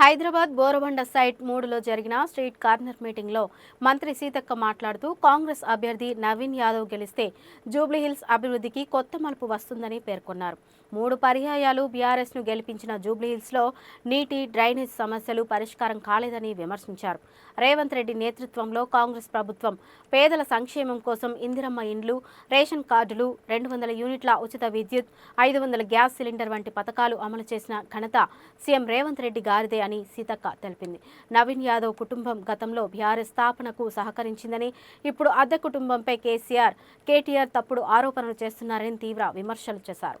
Hyderabad Borabanda site మూడులో జరిగిన street corner మీటింగ్లో మంత్రి సీతక్క మాట్లాడుతూ కాంగ్రెస్ అభ్యర్థి నవీన్ యాదవ్ గెలిస్తే జూబ్లీహిల్స్ అభివృద్ధికి కొత్త మలుపు వస్తుందని పేర్కొన్నారు. మూడు పర్యాయాలు బీఆర్ఎస్ను గెలిపించిన జూబ్లీహిల్స్లో నీటి డ్రైనేజ్ సమస్యలు పరిష్కారం కాలేదని విమర్శించారు. రేవంత్ రెడ్డి నేతృత్వంలో కాంగ్రెస్ ప్రభుత్వం పేదల సంక్షేమం కోసం ఇందిరమ్మ ఇండ్లు రేషన్ కార్డులు రెండు వందల యూనిట్ల ఉచిత విద్యుత్ ఐదు వందల గ్యాస్ సిలిండర్ వంటి పథకాలు అమలు చేసిన ఘనత సీఎం రేవంత్ రెడ్డి గారిదే అని సీతక్క తెలిపింది. నవీన్ యాదవ్ కుటుంబం గతంలో బీఆర్ఎస్ స్థాపనకు సహకరించిందని ఇప్పుడు అద్దె కుటుంబంపై కేసీఆర్ కేటీఆర్ తప్పుడు ఆరోపణలు చేస్తున్నారని తీవ్ర విమర్శలు చేశారు.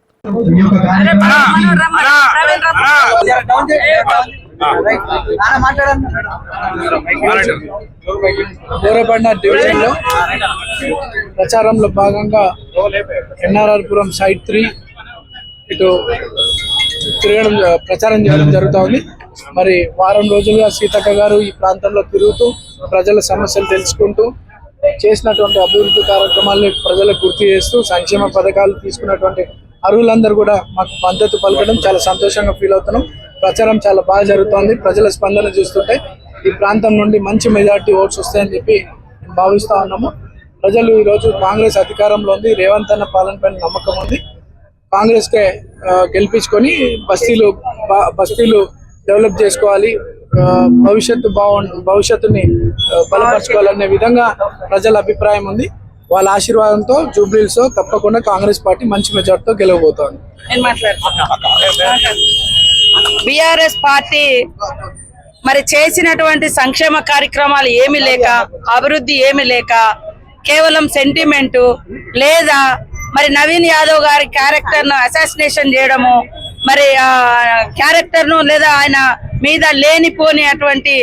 ప్రచారంలో భాగంగా ఎన్ఆర్ఆర్పురం సైట్ త్రీ ఇటు తిరగడం ప్రచారం చేయడం జరుగుతూ ఉంది. మరి వారం రోజులుగా సీతక్క గారు ఈ ప్రాంతంలో తిరుగుతూ ప్రజల సమస్యలు తెలుసుకుంటూ చేసినటువంటి అభివృద్ధి కార్యక్రమాలను ప్రజలకు గుర్తు చేస్తూ సంక్షేమ పథకాలు తీసుకున్నటువంటి అర్హులందరూ కూడా మాకు మద్దతు పలకడం చాలా సంతోషంగా ఫీల్ అవుతున్నాం. ప్రచారం చాలా బాగా జరుగుతోంది. ప్రజల స్పందన చూస్తుంటే ఈ ప్రాంతం నుండి మంచి మెజార్టీ ఓట్స్ వస్తాయని చెప్పి భావిస్తా ఉన్నాము. ప్రజలు ఈరోజు కాంగ్రెస్ అధికారంలో ఉంది. రేవంత్ అన్న పాలన పైన నమ్మకం ఉంది. కాంగ్రెస్ కే గెలిపించుకొని బస్తీలు బస్తీలు డెవలప్ చేసుకోవాలి. భవిష్యత్తు బాగు భవిష్యత్తుని బలపరచుకోవాలనే విధంగా ప్రజల అభిప్రాయం ఉంది. వాళ్ళ ఆశీర్వాదంతో జూబ్లీస్ తప్పకుండా కాంగ్రెస్ పార్టీ మంచి మెజార్టీతో గెలవబోతోంది. బిఆర్ఎస్ పార్టీ మరి చేసినటువంటి సంక్షేమ కార్యక్రమాలు ఏమి లేక అభివృద్ధి ఏమి లేక కేవలం సెంటిమెంట్ లేదా మరి నవీన్ యాదవ్ గారి క్యారెక్టర్ను అసాసినేషన్ చేయడము మరి ఆ క్యారెక్టర్ను లేదా ఆయన మీద లేనిపోని అటువంటి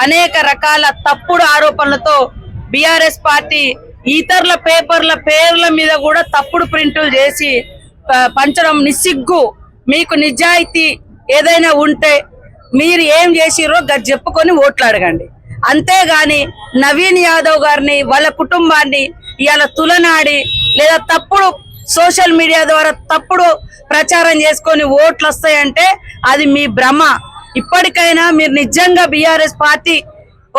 అనేక రకాల తప్పుడు ఆరోపణలతో బిఆర్ఎస్ పార్టీ ఇతరుల పేపర్ల పేర్ల మీద కూడా తప్పుడు ప్రింటులు చేసి ప- పంచడం నిస్సిగ్గు. మీకు నిజాయితీ ఏదైనా ఉంటే మీరు ఏం చేసిరో గది చెప్పుకొని ఓట్లు అడగండి అంతేగాని నవీన్ యాదవ్ గారిని వాళ్ళ కుటుంబాన్ని ఇవాళ తులనాడి లేదా తప్పుడు సోషల్ మీడియా ద్వారా తప్పుడు ప్రచారం చేసుకొని ఓట్లు వస్తాయంటే అది మీ భ్రమ. ఇప్పటికైనా మీరు నిజంగా బీఆర్ఎస్ పార్టీ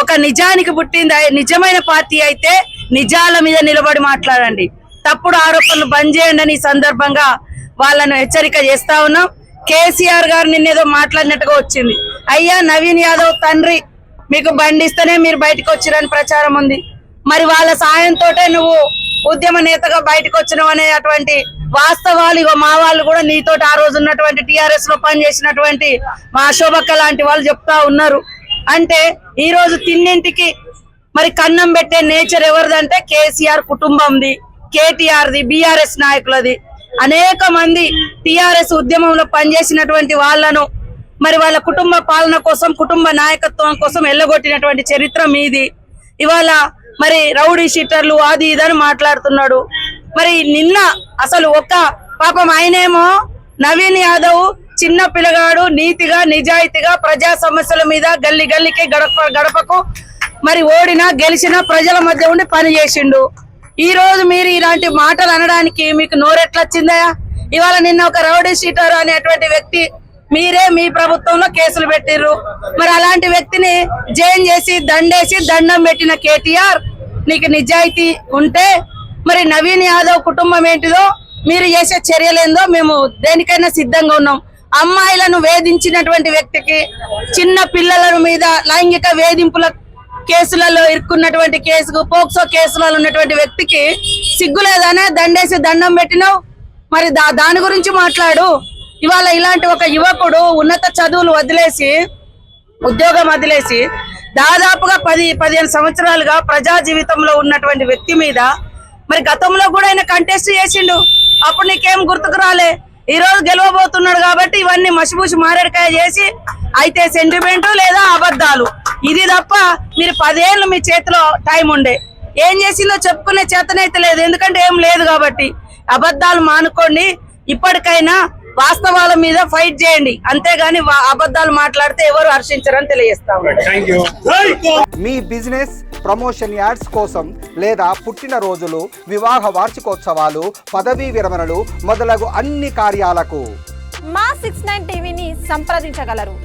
ఒక నిజానికి పుట్టింది నిజమైన పార్టీ అయితే నిజాల మీద నిలబడి మాట్లాడండి. తప్పుడు ఆరోపణలు బంద్ చేయండి అని సందర్భంగా వాళ్ళను హెచ్చరిక చేస్తా ఉన్నాం. కేసీఆర్ గారు నిన్నేదో మాట్లాడినట్టుగా వచ్చింది. అయ్యా నవీన్ యాదవ్ తండ్రి మీకు బండిస్తేనే మీరు బయటకు వచ్చిరని ప్రచారం ఉంది. మరి వాళ్ళ సాయంతో నువ్వు ఉద్యమ నేతగా బయటకు వచ్చినవి అనే అటువంటి వాస్తవాలు ఇగో మా వాళ్ళు కూడా నీతో ఆ రోజు ఉన్నటువంటి టిఆర్ఎస్లో పనిచేసినటువంటి మా శోభక్క లాంటి వాళ్ళు చెప్తా ఉన్నారు. అంటే ఈ రోజు తిన్నింటికి మరి కన్నం పెట్టే నేచర్ ఎవరిదంటే కేసీఆర్ కుటుంబంది కేటీఆర్ది బీఆర్ఎస్ నాయకులది. అనేక మంది టిఆర్ఎస్ ఉద్యమంలో పనిచేసినటువంటి వాళ్ళను మరి వాళ్ళ కుటుంబ పాలన కోసం కుటుంబ నాయకత్వం కోసం ఎల్లగొట్టినటువంటి చరిత్ర మీది. ఇవాళ మరి రౌడీ షీటర్లు అది ఇదని మాట్లాడుతున్నాడు. మరి నిన్న అసలు ఒక్క పాపం ఆయనేమో నవీన్ యాదవ్ చిన్న పిల్లగాడు నీతిగా నిజాయితీగా ప్రజా సమస్యల మీద గల్లి గల్లికి గడప గడపకు మరి ఓడినా గెలిచినా ప్రజల మధ్య ఉండి పని చేసిండు. ఈ రోజు మీరు ఇలాంటి మాటలు అనడానికి మీకు నోరెట్లొచ్చిందా? ఇవాళ నిన్న ఒక రౌడీ షీటర్ అనేటువంటి వ్యక్తి మీరే మీ ప్రభుత్వంలో కేసులు పెట్టిర్రు. మరి అలాంటి వ్యక్తిని జైన్ చేసి దండేసి దండం పెట్టిన కేటీఆర్ నీకు నిజాయితీ ఉంటే మరి నవీన్ యాదవ్ కుటుంబం ఏంటిదో మీరు చేసే చర్యలేందో మేము దేనికైనా సిద్ధంగా ఉన్నాం. అమ్మాయిలను వేధించినటువంటి వ్యక్తికి చిన్న పిల్లల మీద లైంగిక వేధింపుల కేసులలో ఇరుక్కున్నటువంటి కేసుకు పోక్సో కేసులలో ఉన్నటువంటి వ్యక్తికి సిగ్గులేదనే దండేసి దండం పెట్టినావు. మరి దా దాని గురించి మాట్లాడు. ఇవాళ ఇలాంటి ఒక యువకుడు ఉన్నత చదువులు వదిలేసి ఉద్యోగం వదిలేసి దాదాపుగా పది పదిహేను సంవత్సరాలుగా ప్రజా జీవితంలో ఉన్నటువంటి వ్యక్తి మీద మరి గతంలో కూడా ఆయన కంటెస్ట్ చేసిండు. అప్పుడు నీకేం గుర్తుకు రాలే? ఈ రోజు గెలవబోతున్నాడు కాబట్టి ఇవన్నీ మసిబూసి మారేడుకాయ చేసి అయితే సెంటిమెంట్ లేదా అబద్ధాలు. ఇది తప్ప మీరు పదేళ్ళు మీ చేతిలో టైం ఉండే. ఏం చేసిందో చెప్పుకునే చేతనైతే లేదు. ఎందుకంటే ఏం లేదు కాబట్టి. అబద్ధాలు మానుకోండి. ఇప్పటికైనా వాస్తవాల మీద ఫైట్ చేయండి. అంతేగాని అబద్ధాలు మాట్లాడితే ఎవరు హర్షించరని తెలియజేస్తాము మీ బిజినెస్ ప్రమోషన్ యాడ్స్ కోసం లేదా పుట్టినరోజులు వివాహ వార్షికోత్సవాలు పదవీ విరమణలు మొదలగు అన్ని కార్యాలకు. మా సిక్స్ నైన్ టీవీని సంప్రదించగలరు.